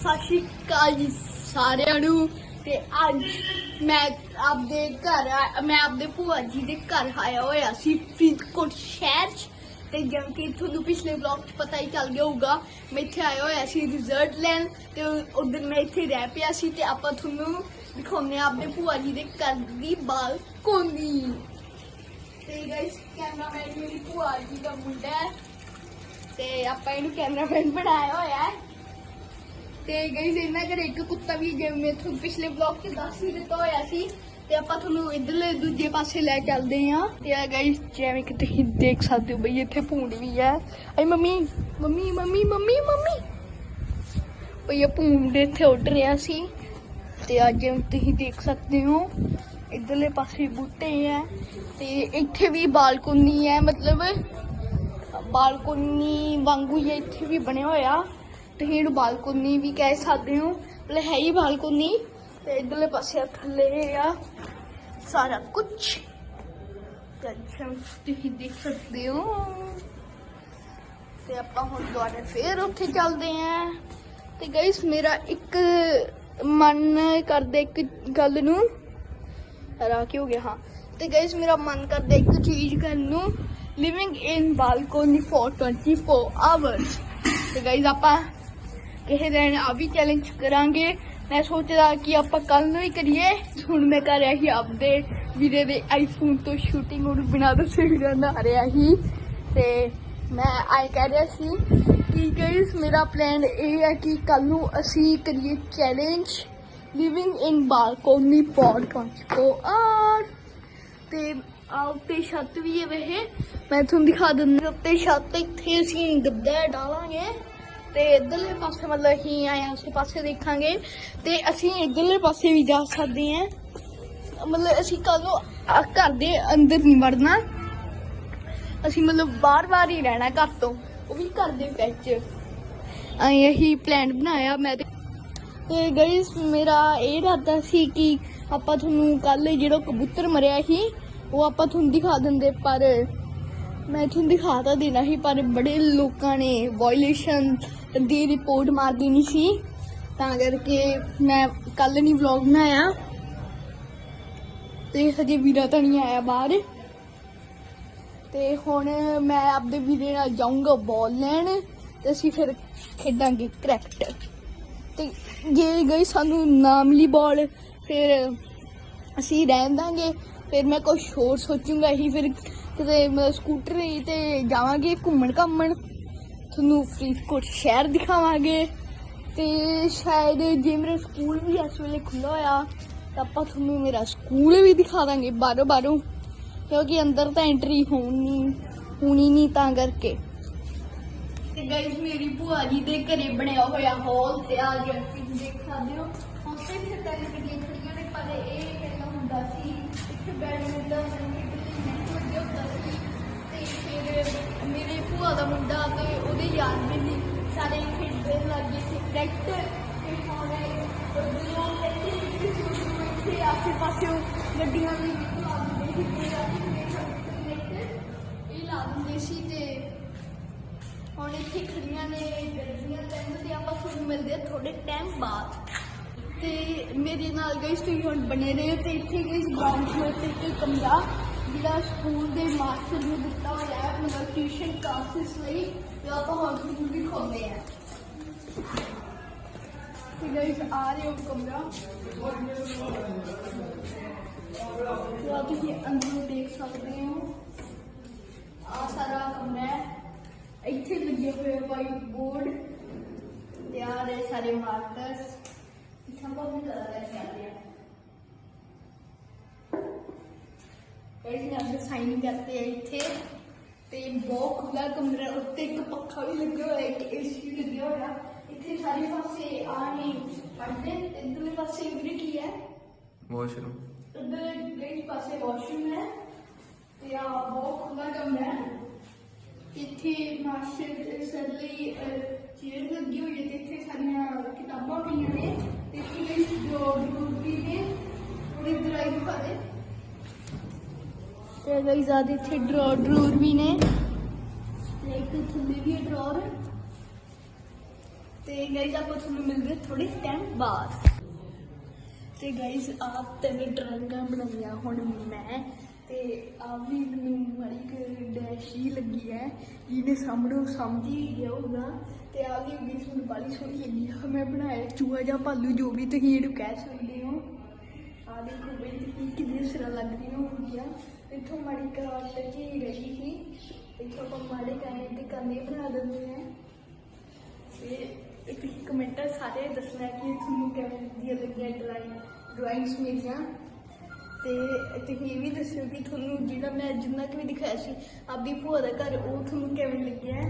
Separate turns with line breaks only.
ਸਤਿ ਸ਼੍ਰੀ ਅਕਾਲ ਜੀ ਸਾਰਿਆਂ ਨੂੰ। ਤੇ ਅੱਜ ਮੈਂ ਆਪਦੇ ਘਰ ਮੈਂ ਆਪਦੇ ਭੂਆ ਜੀ ਦੇ ਘਰ ਆਇਆ ਹੋਇਆ ਸੀ ਫਰੀਦਕੋਟ ਸ਼ਹਿਰ 'ਚ। ਤੇ ਜਿਵੇਂ ਕਿ ਤੁਹਾਨੂੰ ਪਿਛਲੇ ਵਲੌਗ 'ਚ ਪਤਾ ਹੀ ਚੱਲ ਗਿਆ ਹੋਊਗਾ, ਮੈਂ ਇੱਥੇ ਆਇਆ ਹੋਇਆ ਸੀ ਰਿਜ਼ਲਟ ਲੈਣ ਤੇ ਉਦੋਂ ਮੈਂ ਇੱਥੇ ਰਹਿ ਪਿਆ ਸੀ ਤੇ ਆਪਾਂ ਤੁਹਾਨੂੰ ਦਿਖਾਉਂਦੇ ਆ ਆਪਣੇ ਭੂਆ ਜੀ ਦੇ ਘਰ ਦੀ ਬਾਲਕੋਨੀ। ਤੇ ਗਾਇਸ ਕੈਮਰਾਮੈਨ ਮੇਰੀ ਭੂਆ ਜੀ ਦਾ ਮੁੰਡਾ ਹੈ। ਤੇ ਆਪਾਂ ਇਹਨੂੰ ਕੈਮਰਾਮੈਨ ਬਣਾਇਆ ਹੋਇਆ ਹੈ। ਤੇ ਗਾਇਸ ਇਹਨਾਂ ਘਰੇ, ਇੱਕ ਕੁੱਤਾ ਵੀ ਜਿਵੇਂ ਮੈਂ ਤੁਹਾਨੂੰ ਪਿਛਲੇ ਵਲੌਗ 'ਚ, ਦੱਸ ਹੀ ਦਿੱਤਾ ਹੋਇਆ ਸੀ ਤੇ ਆਪਾਂ ਤੁਹਾਨੂੰ ਇਧਰਲੇ ਦੂਜੇ ਪਾਸੇ ਲੈ ਚੱਲਦੇ ਹਾਂ। ਤੇ ਆ ਗਾਇਸ ਜਿਵੇਂ ਕਿ ਤੁਸੀਂ ਦੇਖ ਸਕਦੇ ਹੋ ਬਈ, ਇੱਥੇ ਭੂੰਡ ਵੀ ਹੈ। ਆਈ mummy mummy mummy mummy mummy. ਬਈ, ਇਹ ਭੂੰਡ ਇੱਥੇ ਉੱਡ ਰਿਹਾ ਸੀ। ਤੇ ਅੱਜ ਤੁਸੀਂ ਦੇਖ ਸਕਦੇ ਹੋ, ਇਧਰਲੇ ਪਾਸੇ ਬੂਟੇ ਹੈ। ਤੇ ਇੱਥੇ ਵੀ ਬਾਲਕੋਨੀ ਹੈ, ਮਤਲਬ ਬਾਲਕੋਨੀ ਵਾਂਗੂ ਹੀ ਇੱਥੇ ਵੀ ਬਣਿਆ ਹੋਇਆ। ਤੁਸੀਂ ਇਹਨੂੰ ਬਾਲਕੋਨੀ ਵੀ ਕਹਿ ਸਕਦੇ ਹੋ। ਮਤਲਬ ਹੈ ਹੀ ਬਾਲਕੋਨੀ। ਤੇ ਇਧਰਲੇ ਪਾਸੇ ਆ, ਥੱਲੇ ਆ, ਸਾਰਾ ਕੁਝ ਟੈਨਸ਼ਨ ਤੁਸੀਂ ਦੇਖ ਸਕਦੇ ਹੋ। ਤੇ ਆਪਾਂ ਹੁਣ ਦੁਬਾਰਾ ਫੇਰ ਉੱਥੇ ਚੱਲਦੇ ਆਂ ਤੇ ਗਾਇਸ ਮੇਰਾ ਇੱਕ ਮਨ ਕਰਦਾ ਇੱਕ ਗੱਲ ਨੂੰ। ਹਰਾ ਕੀ ਹੋ ਗਿਆ, ਹਾਂ। ਤੇ ਗਾਇਸ ਮੇਰਾ ਮਨ ਕਰਦਾ ਇੱਕ ਚੀਜ਼ ਕਰਨ ਨੂੰ। Living in balcony for 24 hours ਤੇ ਗਾਇਸ ਆਪਾਂ ਕਿਸੇ ਦਿਨ ਆ ਵੀ ਚੈਲੰਜ ਕਰਾਂਗੇ। ਮੈਂ ਸੋਚਦਾ ਕਿ ਆਪਾਂ ਕੱਲ ਨੂੰ ਹੀ ਕਰੀਏ। ਹੁਣ ਮੈਂ ਕਰ ਰਿਹਾ ਸੀ ਆਪਦੇ ਵੀਰੇ ਦੇ ਆਈਫੋਨ ਤੋਂ ਸ਼ੂਟਿੰਗ ਉਹ ਬਿਨਾਂ ਦੱਸੇ ਵੀਡੀਓ ਆ ਰਿਹਾ ਸੀ। ਤੇ ਮੈਂ ਆਈ ਕਹਿ ਰਿਹਾ ਸੀ ਕਿ ਗਾਇਸ ਮੇਰਾ ਪਲਾਨ ਇਹ ਹੈ ਕਿ ਕੱਲ ਨੂੰ ਅਸੀਂ ਕਰੀਏ challenge living in balcony for 24 hour ਤੇ ਆ ਉੱਤੇ ਛੱਤ ਵੀ ਹੈ ਵੇਹੇ ਮੈਂ ਤੁਹਾਨੂੰ ਦਿਖਾ ਦਿੰਦਾ ਉੱਤੇ ਛੱਤ ਇੱਥੇ ਅਸੀਂ ਗੱਦਾ ਡਾਲਾਂਗੇ। ਤੇ ਇਧਰਲੇ ਪਾਸੇ ਮਤਲਬ ਅਸੀਂ ਆਏ ਆਸੇ ਪਾਸੇ ਦੇਖਾਂਗੇ। ਤੇ ਅਸੀਂ ਇਧਰਲੇ ਪਾਸੇ ਵੀ ਜਾ ਸਕਦੇ ਹਾਂ। ਮਤਲਬ ਅਸੀਂ ਕੱਲ ਘਰ ਦੇ ਅੰਦਰ ਨਹੀਂ ਵੜਨਾ। ਅਸੀਂ ਮਤਲਬ ਬਾਹਰ-ਬਾਹਰ ਹੀ ਰਹਿਣਾ ਘਰ ਤੋਂ। ਉਹ ਵੀ ਘਰ ਦੇ ਵਿੱਚ। ਅਸੀਂ ਇਹੀ ਪਲਾਨ ਬਣਾਇਆ, ਮੈਂ ਤੇ ਤੇ ਗਾਇਸ ਮੇਰਾ ਇਹ ਇਰਾਦਾ ਸੀ ਕਿ ਆਪਾਂ ਤੁਹਾਨੂੰ ਕੱਲ ਜਿਹੜਾ ਕਬੂਤਰ ਮਰਿਆ ਸੀ, ਉਹ ਆਪਾਂ ਤੁਹਾਨੂੰ ਦਿਖਾ ਦਿੰਦੇ, ਪਰ ਮੈਂ ਤੁਹਾਨੂੰ ਦਿਖਾ ਤਾਂ ਦੇਣਾ ਸੀ, ਪਰ ਬੜੇ ਲੋਕਾਂ ਨੇ ਵਾਇਲੇਸ਼ਨ ਦੀ ਰਿਪੋਰਟ ਮਾਰ ਦੇਣੀ ਸੀ। ਤਾਂ ਕਰਕੇ ਮੈਂ ਕੱਲ ਨਹੀਂ ਵਲੌਗ ਬਣਾਇਆ। ਤੇ ਹਜੇ ਵੀਰਾ ਤਾਂ ਨਹੀਂ ਆਇਆ ਬਾਹਰ। ਤੇ ਹੁਣ ਮੈਂ ਆਪਦੇ ਵੀਰੇ ਨਾਲ ਜਾਊਂਗਾ ਬਾਲ ਲੈਣ। ਤੇ ਅਸੀਂ ਫਿਰ ਖੇਡਾਂਗੇ ਕ੍ਰਿਕਟ ਤੇ ਜੇ ਗਈ ਸਾਨੂੰ ਨਾ ਮਿਲੀ ਬਾਲ ਫਿਰ ਅਸੀਂ ਰਹਿਣ ਦਾਂਗੇ। ਫਿਰ ਮੈਂ ਕੁਝ ਹੋਰ ਸੋਚੂੰਗਾ ਹੀ ਫਿਰ ਕਿਤੇ ਮਤਲਬ ਸਕੂਟਰ ਤੇ ਜਾਵਾਂਗੇ ਘੁੰਮਣ ਘਾਮਣ ਤੁਹਾਨੂੰ ਫਰੀਦਕੋਟ ਸ਼ਹਿਰ ਦਿਖਾਵਾਂਗੇ ਤੇ ਸ਼ਾਇਦ ਜੇ ਮੇਰਾ ਸਕੂਲ ਵੀ ਇਸ ਵੇਲੇ ਖੁੱਲਾ ਹੋਇਆ, ਤਾਂ ਆਪਾਂ ਤੁਹਾਨੂੰ ਮੇਰਾ ਸਕੂਲ ਵੀ ਦਿਖਾ ਦਾਂਗੇ ਬਾਹਰੋਂ ਬਾਹਰੋਂ, ਕਿਉਂਕਿ ਅੰਦਰ ਤਾਂ ਐਂਟਰੀ ਹੋਣੀ ਹੋਣੀ ਨਹੀਂ ਤਾਂ ਕਰਕੇ। ਤੇ ਗਾਇਸ ਮੇਰੀ ਭੂਆ ਜੀ ਦੇ ਘਰੇ ਬਣਿਆ ਹੋਇਆ ਹਾਲ ਤੇ ਆ ਗਿਆ ਤੁਸੀਂ ਦੇਖ ਸਕਦੇ ਹੋ। ਹੁਣ ਤੇ ਇੱਥੇ ਗੱਡੀਆਂ ਖੜੀਆਂ ਨੇ, ਪਰ ਇਹ ਪਹਿਲਾਂ ਹੁੰਦਾ ਸੀ, ਇੱਥੇ ਬੈਡਮਿੰਟਨ, ਕ੍ਰਿਕਟ ਹੁੰਦਾ ਸੀ। ਖੇਡਣ ਲੱਗੇ ਸੀ ਕ੍ਰਿਕਟ ਤੇ ਹੁਣ ਉਹ ਇੱਥੇ ਇੱਥੇ ਆਸੇ ਪਾਸੇ ਗੱਡੀਆਂ ਵੀ ਲਾ ਦਿੰਦੇ ਸੀ, ਤੇ ਇਹ ਲਾ ਦਿੰਦੇ ਸੀ ਤੇ ਹੁਣ ਇੱਥੇ ਖੜੀਆਂ ਨੇ ਗੱਡੀਆਂ ਤਿੰਨ ਤੇ ਆਪਾਂ ਤੁਹਾਨੂੰ ਮਿਲਦੇ ਆ ਥੋੜੇ ਟਾਈਮ ਬਾਅਦ। ਤੇ ਮੇਰੇ ਨਾਲ ਗਈ ਤੁਸੀਂ ਹੁਣ ਬਣੇ ਰਹੇ ਤੇ ਇੱਥੇ ਗਈ ਗਰਾਊਂਡ ਫਲੋਰ ਤੇ ਇੱਕ ਕਮਰਾ ਜਿਹੜਾ ਸਕੂਲ ਦੇ ਮਾਸਟਰ ਨੂੰ ਦਿੱਤਾ ਹੋਇਆ ਹੈ ਮਤਲਬ ਟਿਊਸ਼ਨ ਕਲਾਸਿਸ ਲਈ, ਤੇ ਆਪਾਂ ਹੁਣ ਤੁਹਾਨੂੰ ਦਿਖਾਉਂਦੇ ਆ ਤੇ ਗਈ ਆ ਰਹੇ ਹੋ ਕਮਰਾ। ਤੇ ਆਹ ਤੁਸੀਂ ਅੰਦਰੋਂ ਦੇਖ ਸਕਦੇ ਹੋ। ਆ ਸਾਰਾ ਕਮਰਾ ਹੈ। ਇੱਥੇ ਲੱਗੇ ਹੋਏ ਵਾਈਟ ਬੋਰਡ ਤੇ ਆ ਰਹੇ ਸਾਰੇ ਮਾਰਕਰਸ ਇੱਥੇ ਆਪਾਂ ਵੀ ਕਰਾ ਰਹੇ ਚੱਲਦੇ ਆ ਇਸ ਨੇ ਆਪਣੇ ਸਾਈਨ ਕਰਤੇ ਆ ਇੱਥੇ। ਤੇ ਬਹੁਤ ਖੁੱਲਾ ਕਮਰਾ ਉੱਤੇ ਇੱਕ ਪੱਖਾ ਵੀ ਇੱਥੇ ਸਾਰੇ ਪਾਸੇ ਆ ਨੇ ਪੜਦੇ ਇਧਰਲੇ ਪਾਸੇ ਕੀ ਹੈ?
ਵਾਸ਼ਰੂਮ।
ਉਧਰ ਗੇਟ ਪਾਸੇ ਵਾਸ਼ਰੂਮ ਹੈ ਤੇ ਆ ਬਹੁਤ ਖੁੱਲਾ ਕਮਰਾ ਹੈ। ਇੱਥੇ ਮਾਸਟਰ ਸਰ ਲਈ ਚੇਅਰ ਲੱਗੀ ਹੋਈ ਹੈ ਤੇ ਇੱਥੇ ਸਾਰੀਆਂ ਕਿਤਾਬਾਂ ਪਈਆਂ ਨੇ ਤੇ ਇੱਥੇ ਜੋ ਡਿਊਟੀ ਨੇ। ਉਹਦੇ ਡਰਾਈਵ ਪਾਦੇ ਤੇ ਗਈ ਜ਼ਿਆਦਾ ਇੱਥੇ ਡਰਾਅ ਡਰੂਰ ਵੀ ਨੇ। ਤੇ ਇੱਕ ਥੱਲੇ ਵੀ ਡਰਾਅਰ। ਤੇ ਗਾਈਜ਼ ਆਪਾਂ ਤੁਹਾਨੂੰ ਮਿਲਦੇ ਥੋੜੇ ਟਾਈਮ ਬਾਅਦ। ਤੇ ਗਾਈਜ਼ ਆਪ ਤਿੰਨ ਡਰਾਇੰਗਾਂ ਬਣਾਈਆਂ ਹੁਣ ਮੈਂ ਤੇ ਆ ਵੀ ਮੈਨੂੰ ਮਾੜੀ ਕੁ ਡੈਸ਼ ਹੀ ਲੱਗੀ ਹੈ। ਜਿਹਨੇ ਸਾਹਮਣੇ ਸਮਝ ਹੀ ਗਿਆ ਹੋਊਗਾ। ਤੇ ਆ ਵੀ ਵੀ ਤੁਹਾਨੂੰ ਬਾਲੀ ਸੋਹਣੀ ਲੱਗੀ ਆ। ਮੈਂ ਬਣਾਇਆ ਚੂਹਾ ਜਾਂ ਭਾਲੂ, ਜੋ ਵੀ ਤੁਸੀਂ ਇਹਨੂੰ ਕਹਿ ਸਕਦੇ ਹੋ। ਆ ਦੇਖੋ ਬਈ ਇਹ ਕਿੰਨੀ ਸਿਰਾ ਲੱਗ ਰਹੀ ਹੋ ਗਿਆ। ਇੱਥੋਂ ਮਾੜੀ ਕਰਾਟ ਲੱਗੀ ਰਹੀ ਸੀ। ਇੱਥੋਂ ਆਪਾਂ ਮਾੜੇ ਕਾਣੇ ਤੇ ਕੰਨੇ ਬਣਾ ਦਿੰਦੇ ਹਾਂ। ਤੇ ਤੁਸੀਂ ਕਮੈਂਟਾਂ ਸਾਰੇ ਦੱਸਣਾ ਕਿ ਤੁਹਾਨੂੰ ਕਿਵੇਂ ਦੀਆਂ ਲੱਗੀਆਂ ਡਰਾਇੰਗ ਡਰਾਇੰਗਸ ਮੇਰੀਆਂ ਤੇ ਤੁਸੀਂ ਇਹ ਵੀ ਦੱਸਿਓ ਕਿ ਤੁਹਾਨੂੰ ਜਿਹੜਾ ਮੈਂ ਜਿੰਨਾ ਕੁ ਵੀ ਦਿਖਾਇਆ ਸੀ, ਆਪਦੀ ਭੂਆ ਦਾ ਘਰ, ਉਹ ਤੁਹਾਨੂੰ ਕਿਵੇਂ ਲੱਗਿਆ?